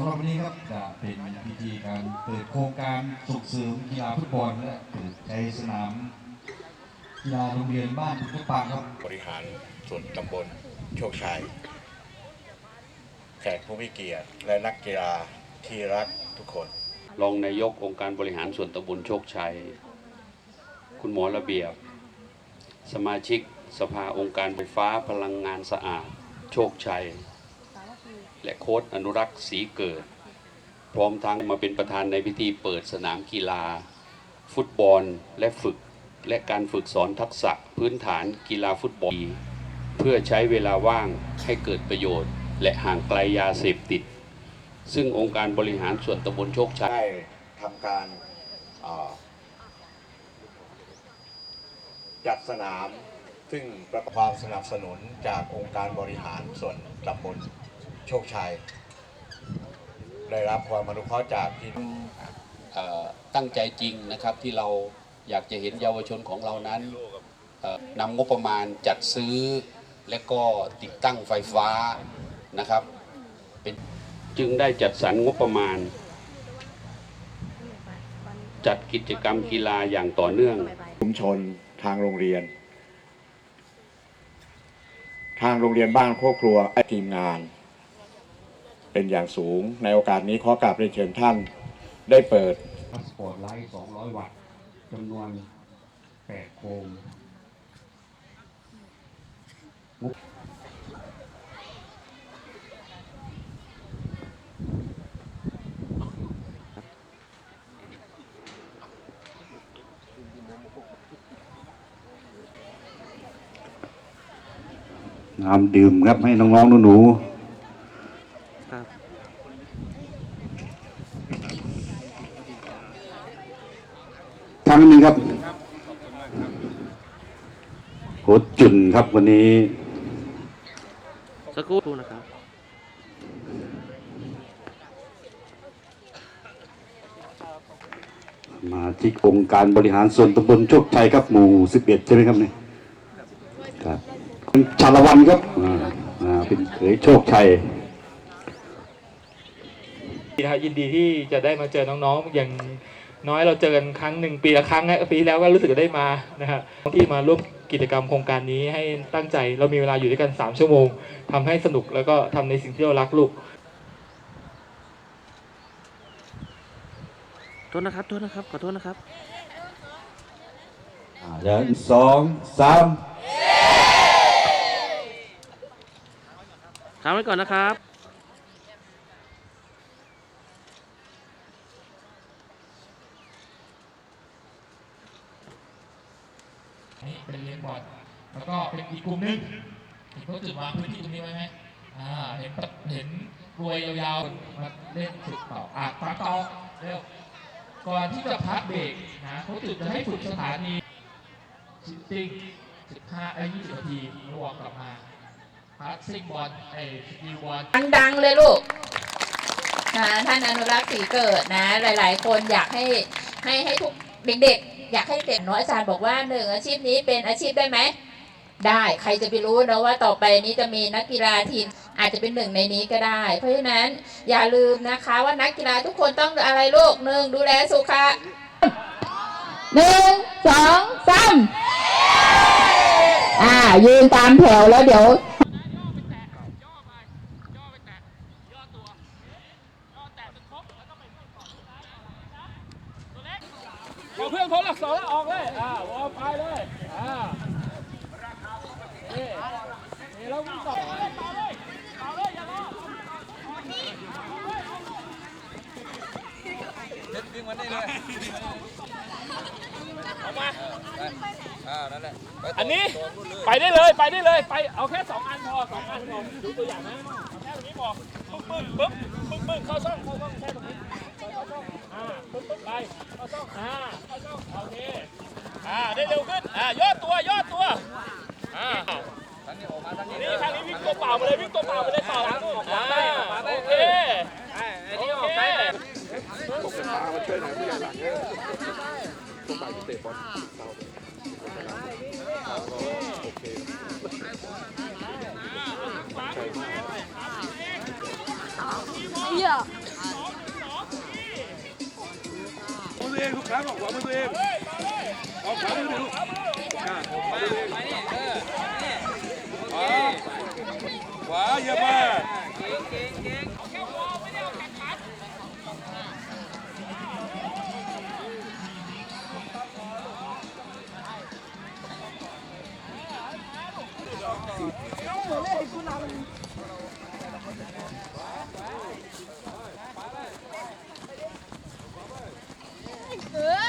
ำหรับวันนี้ครับจะเป็นพิธีการเปิดโครงการส่งเสริมกีฬาฟุตบอลและเปิดใจสนามกีฬาโรงเรียนบ้านพุทธปางครับ บริหารส่วนตำบลโชคชัยแขกผู้มีเกียรติและนักกีฬาที่รักทุกคน รองนายกองค์การบริหารส่วนตำบลโชคชัย คุณหมอระเบียบ สมาชิกสภาองค์การไฟฟ้าพลังงานสะอาด โชคชัย และโค้ดอนุรักษ์ศรีเกิด พร้อมทั้งมาเป็นประธานในพิธีเปิดสนามกีฬา ฟุตบอลและฝึกและการฝึกสอนทักษะพื้นฐานกีฬาฟุตบอล เพื่อใช้เวลาว่างให้เกิดประโยชน์ และห่างไกลยาเสพติด ซึ่งองค์การบริหารส่วนตำบลโชคชัยได้ทำการจัดสนามซึ่งประกอบความสนับสนุนจากองค์การบริหารส่วนตำบล โชคชัย ได้รับความอนุเคราะห์จากพี่เอ่อตั้งใจจริงนะครับที่เราอยากจะเห็นเยาวชนของเรานั้นเอ่อนำงบประมาณจัดซื้อและก็ติดตั้งไฟฟ้านะครับเป็นจึงได้จัดสรรงบประมาณ จัดกิจกรรมกีฬาอย่างต่อเนื่องชุมชนทางโรงเรียน ทางโรงเรียนบ้านโคกครัวไอทีมงาน เป็นอย่างสูง ในโอกาสนี้ขอกราบเรียนเชิญท่านได้เปิดพาสปอร์ตไลท์ 200 วัตต์จำนวน 8 โคมน้ำดื่มครับให้น้องๆหนูๆทั้งนี้ ครับโคชจุนครับวันนี้ สักครู่นะครับมาที่องค์การบริหารส่วนตำบลโชคชัยครับหมู่ 11 ใช่ไหมครับเนี่ยครับชาละวันครับอ่าเป็นเขยโชคชัยยินดีที่จะได้มาเจอน้องๆอย่าง น้อยเราเจอกันครั้งหนึ่งปีละครั้งนะปีที่แล้วก็รู้สึกจะได้มานะฮะที่มาร่วมกิจกรรมโครงการนี้ให้ตั้งใจเรามีเวลาอยู่ด้วยกัน 3 ชั่วโมงทำให้สนุกแล้วก็ทำในสิ่งที่เรารักลูกโทษนะครับโทษนะครับขอโทษนะครับอ่าเดี๋ยวสองสามค้างไว้ก่อนนะครับ นี่เป็นเลนบอร์ด แล้วก็เป็นอีกกลุ่มหนึงเห็นเขาจุดวางพื้นที่ตรงนี้ไว้ไหมอ่าเห็นเห็นรวยยาวๆมาเล่นฝึกต่ออะฟังต่อเร็วก่อนที่จะพักเบรกนะเขาจุดจะให้ฝึกสถานีชิปติ้ง15ไอ้20นาทีแล้วมกลับมาพาสซิ่งบอลไอ้สกิลบอลดังๆเลยลูกนะท่านอนุรักษ์ศีเกิดนะ หลายๆ คนอยากให้ให้ให้ทุกเด็กๆ อยากให้เด็กน้อยอาจารย์บอกว่าหนึ่งอาชีพนี้เป็นอาชีพได้ไหมได้ใครจะไปรู้นะว่าต่อไปนี้จะมีนักกีฬาทีมอาจจะเป็นหนึ่งในนี้ก็ได้ เพราะฉะนั้นอย่าลืมนะคะว่านักกีฬาทุกคนต้องอะไรลูกหนึ่งดูแลสุขะหนึ่งสองสามอ่ายืนตามแถวแล้วเดี๋ยว เพื่อนพ้นหลักสองแล้วออกเลย อ่าวอร์มไปเลย อ่านี่นี่แล้วต่อเลยต่อเลยต่อเลยอย่ารอออกมาอันนี้ไปได้เลยไปได้เลยไปเอาแค่สองอันพอสองอันพอดูตัวอย่างนะแค่ตรงนี้พอปึ๊บปึ๊บปึ๊บปึ๊บปึ๊บเข้าช่องเข้าช่องแค่ตรงนี้เข้าช่อง เข้าช่องอ่าเข้าช่องโอเคอ่าได้เร็วขึ้นอ่าย่อตัวย่อตัวอ่านี่ทางนี้วิ่งตัวเปล่าไปเลยวิ่งตัวเปล่าไปเลยต่อหลังลูกอ่าโอเคโอเค Yeah. ตัวเองทุกครั้งออ ลูกค้าบอกขวามือตัวเองออกขวามือดิลูกอ่ามามานี่เออนี่ขวาขวาเยอะมากเก่งเก่งเก่งเอาแค่วอลไม่ได้เอาแขนขาเอาเลยคุณเอา เออ